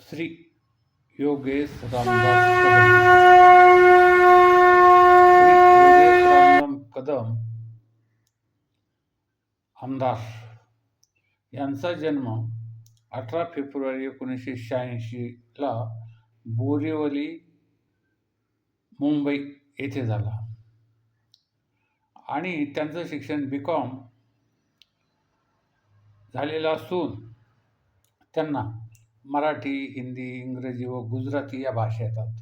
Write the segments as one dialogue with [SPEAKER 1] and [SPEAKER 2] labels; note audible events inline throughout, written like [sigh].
[SPEAKER 1] श्री योगेश रामदास कदम. कदम. आमदार. यांचा जन्म अठरा फेब्रुवारी एकोणीसशे शहाऐंशीला बोरिवली मुंबई येथे झाला. आणि त्यांचं शिक्षण बी कॉम झालेलं असून त्यांना मराठी हिंदी इंग्रजी व गुजराती या भाषा येतात.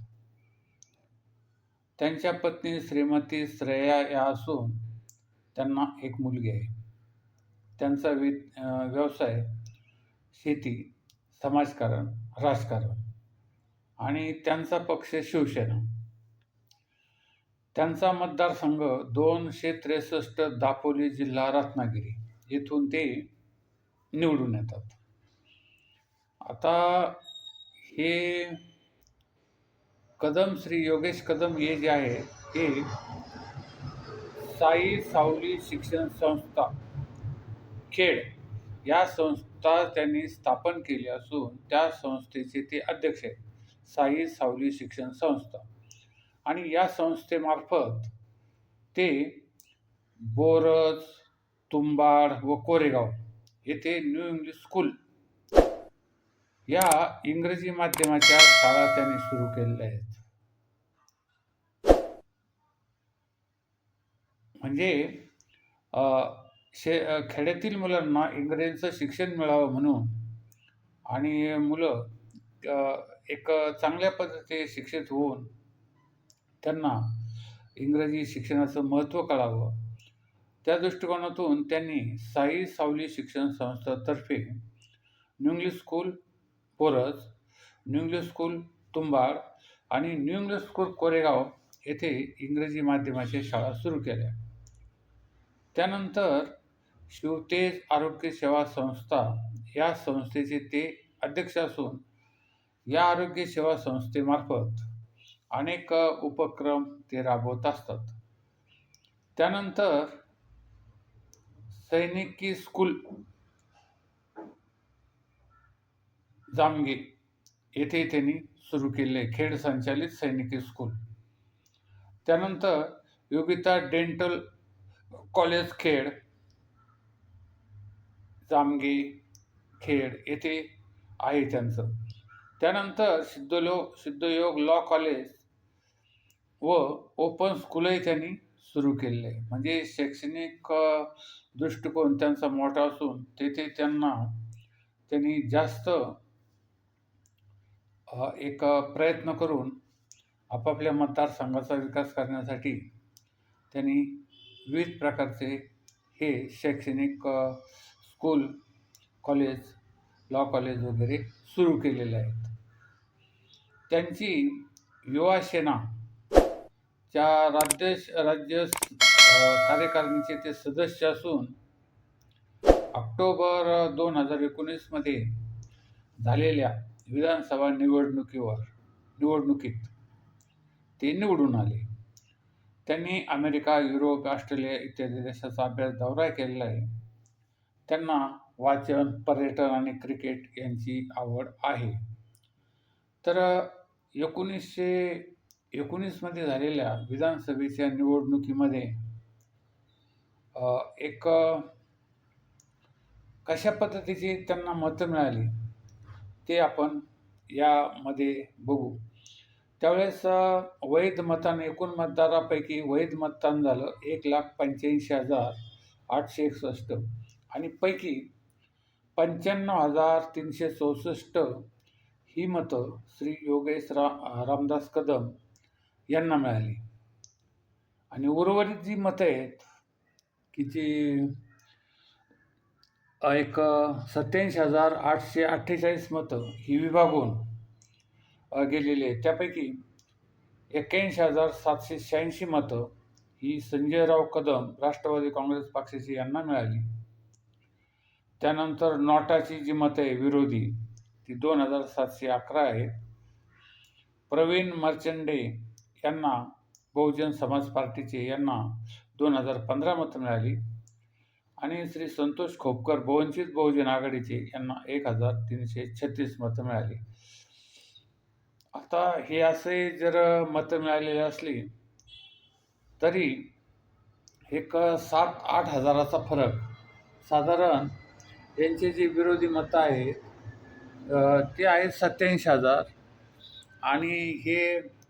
[SPEAKER 1] त्यांच्या पत्नी श्रीमती श्रेया या असून त्यांना एक मुलगी आहे. त्यांचा वि व्यवसाय शेती समाजकारण राजकारण आणि त्यांचा पक्ष शिवसेना. त्यांचा मतदारसंघ दोनशे त्रेसष्ट दापोली जिल्हा रत्नागिरी येथून ते निवडून येतात. आता हे कदम श्री योगेश कदम हे जे आहे हे साई सावली शिक्षण संस्था खेड या संस्था त्यांनी स्थापन केली असून त्या संस्थेचे ते अध्यक्ष आहेत. साई सावली शिक्षण संस्था. आणि या संस्थेमार्फत ते बोरज तुंबाड व कोरेगाव येथे न्यू इंग्लिश स्कूल या इंग्रजी माध्यमाच्या शाळा त्यांनी सुरू केलेल्या आहेत. म्हणजे शे खेड्यातील मुलांना इंग्रजीचं शिक्षण मिळावं म्हणून आणि मुलं एक चांगल्या पद्धतीने शिक्षित होऊन त्यांना इंग्रजी शिक्षणाचं महत्त्व कळावं. त्या दृष्टिकोनातून त्यांनी साई सावली शिक्षण संस्थातर्फे new English school Poraj new English school Tumbad आणि न्यू इंग्लिश स्कूल कोरेगाव येथे इंग्रजी माध्यमाच्या शाळा सुरू केल्या. त्यानंतर शिवतेज आरोग्य सेवा संस्था या संस्थेचे ते अध्यक्ष असून या आरोग्य सेवा संस्थेमार्फत अनेक उपक्रम ते राबवत असतात. त्यानंतर सैनिकी स्कूल जामगे येथे त्यांनी सुरू केले खेड संचालित सैनिकी स्कूल त्यानंतर योगिता डेंटल कॉलेज खेड जामगे खेड येथे आहे त्यांचं. त्यानंतर सिद्धलो सिद्धयोग लॉ कॉलेज व ओपन स्कूलही त्यांनी सुरू केले. आहे म्हणजे शैक्षणिक दृष्टिकोन त्यांचा मोठा असून तेथे त्यांना त्यांनी जास्त एक प्रयत्न करून आपापल्या मतदारसंघाचा विकास करण्यासाठी त्यांनी विविध प्रकारचे हे शैक्षणिक स्कूल कॉलेज लॉ कॉलेज वगैरे सुरू केलेले आहेत. त्यांची युवा सेना च्या राज्य राज्य कार्यकारिणीचे ते सदस्य असून ऑक्टोबर दोन हजार एकोणीसमध्ये झालेल्या विधानसभा निवडणुकीवर निवडणुकीत ते निवडून आले. त्यांनी अमेरिका युरोप ऑस्ट्रेलिया इत्यादी देशाचा अभ्यास दौरा केलेला आहे. त्यांना वाचन पर्यटन आणि क्रिकेट यांची आवड आहे. तर एकोणीसशे एकोणीसमध्ये झालेल्या विधानसभेच्या निवडणुकीमध्ये एक कशा पद्धतीची त्यांना मतं मिळाली? ते आपण यामध्ये बघू. त्यावेळेस वैध मतान एकूण मतदारापैकी वैध मतदान झालं एक लाख पंच्याऐंशी हजार आठशे एकसष्ट आणि पैकी पंच्याण्णव हजार तीनशे चौसष्ट ही मतं श्री योगेश रा रामदास कदम यांना मिळाली. आणि उर्वरित जी मतं आहेत की जी एक सत्याऐंशी हजार आठशे अठ्ठेचाळीस मतं ही विभागून गेलेली आहेत. त्यापैकी एक्क्याऐंशी हजार सातशे शहाऐंशी मतं ही संजयराव कदम राष्ट्रवादी काँग्रेस पक्षाची यांना मिळाली. त्यानंतर नॉटाची जी मतं आहे विरोधी ती दोन हजार सातशे अकरा आहेत. प्रवीण मर्चंडे यांना बहुजन समाज पार्टीचे यांना दोन हजार पंधरा मतं मिळाली. आणि श्री संतोष खोपकर बहुवंचित बहुजन आघाडीचे यांना एक हजार तीनशे छत्तीस मतं मिळाली. आता हे असे जर मतं मिळालेले असली तरी एक सात आठ हजाराचा फरक. साधारण यांचे जे विरोधी मतं आहेत ते आहेत सत्याऐंशी हजार आणि हे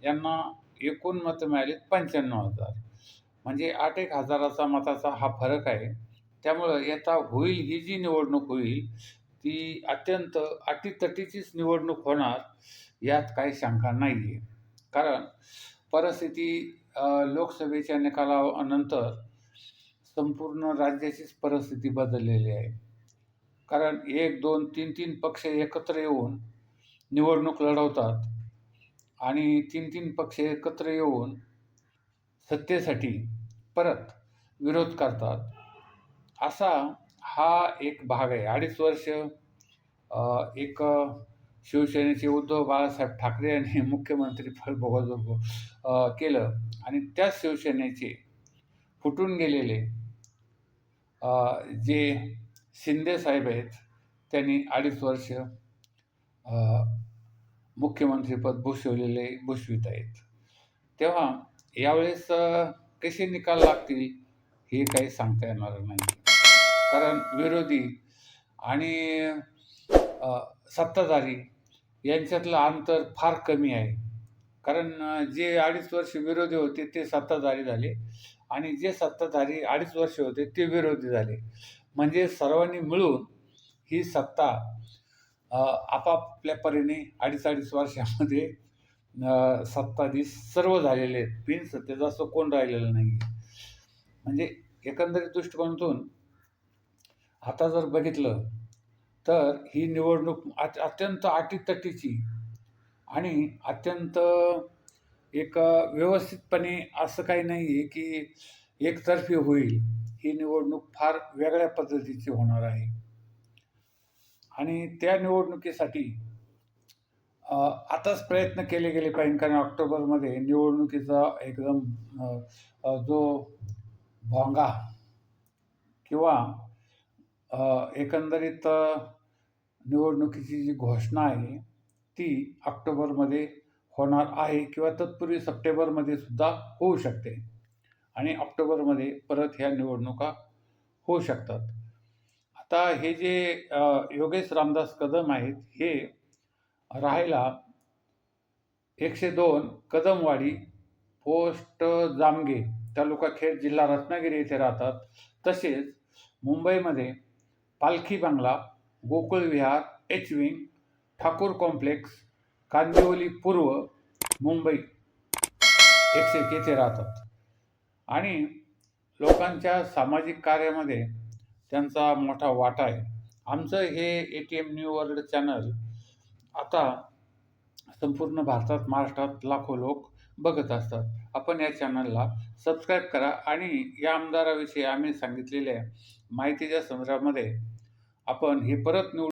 [SPEAKER 1] यांना एकूण मतं मिळालीत पंच्याण्णव हजार. म्हणजे आठ एक हजाराचा मताचा हा फरक आहे. त्यामुळं आता होईल ही जी निवडणूक होईल ती अत्यंत अटीतटीचीच निवडणूक होणार यात काही शंका नाही आहे कारण परिस्थिती लोकसभेच्या निकालानंतर संपूर्ण राज्याचीच परिस्थिती बदललेली आहे. कारण एक दोन तीन तीन पक्ष एकत्र येऊन निवडणूक लढवतात आणि तीन तीन पक्ष एकत्र येऊन सत्तेसाठी परत विरोध करतात. असा हा एक भाग आहे. अडीच वर्ष एक शिवसेनेचे उद्धव बाळासाहेब ठाकरे यांनी [laughs] मुख्यमंत्री पद केलं. आणि त्याच शिवसेनेचे फुटून गेलेले जे शिंदे साहेब आहेत त्यांनी अडीच वर्ष मुख्यमंत्रीपद भूषवलेले भूषवित आहेत. तेव्हा यावेळेस कसे निकाल लागतील हे काही सांगता येणार नाही. कारण विरोधी आणि सत्ताधारी यांच्यातलं अंतर फार कमी आहे. कारण जे अडीच वर्ष विरोधी होते ते सत्ताधारी झाले आणि जे सत्ताधारी अडीच वर्ष होते ते विरोधी झाले. म्हणजे सर्वांनी मिळून ही सत्ता आपापल्या परीने अडीच अडीच वर्षामध्ये सत्ताधीश सर्व झालेले आहेत. बिनसत्तेचा असं कोण राहिलेलं नाही म्हणजे एकंदरीत दृष्टिकोनातून आता जर बघितलं तर ही निवडणूक अत अत्यंत अटीतटीची आणि अत्यंत एक व्यवस्थितपणे असं काही नाही आहे की एकतर्फी होईल. ही निवडणूक फार वेगळ्या पद्धतीची होणार आहे. आणि त्या निवडणुकीसाठी आताच प्रयत्न केले गेले पाहिजे कारण ऑक्टोबरमध्ये निवडणुकीचा एकदम जो भोंगा किंवा एकंदरीत निवडणुकीची जी घोषणा आहे ती ऑक्टोबरमध्ये होणार आहे किंवा तत्पूर्वी सप्टेंबरमध्ये सुद्धा होऊ शकते. आणि ऑक्टोबरमध्ये परत ह्या निवडणुका होऊ शकतात. आता हे जे योगेश रामदास कदम आहेत हे राहायला एकशे दोन कदमवाडी पोस्ट जामगे तालुका खेड जिल्हा रत्नागिरी येथे राहतात. तसेच मुंबईमध्ये पालखी बंगला Gokul Vihar H wing Thakur complex Kandivali पूर्व मुंबई एकशे एक येथे राहतात. आणि लोकांच्या सामाजिक कार्यामध्ये त्यांचा मोठा वाटा आहे. आमचं हे A T M new world channel आता संपूर्ण भारतात महाराष्ट्रात लाखो लोक बघत असतात. आपण या चॅनलला सबस्क्राईब करा आणि या आमदाराविषयी आम्ही सांगितलेल्या माहितीच्या संदर्भामध्ये आपण हे परत निवड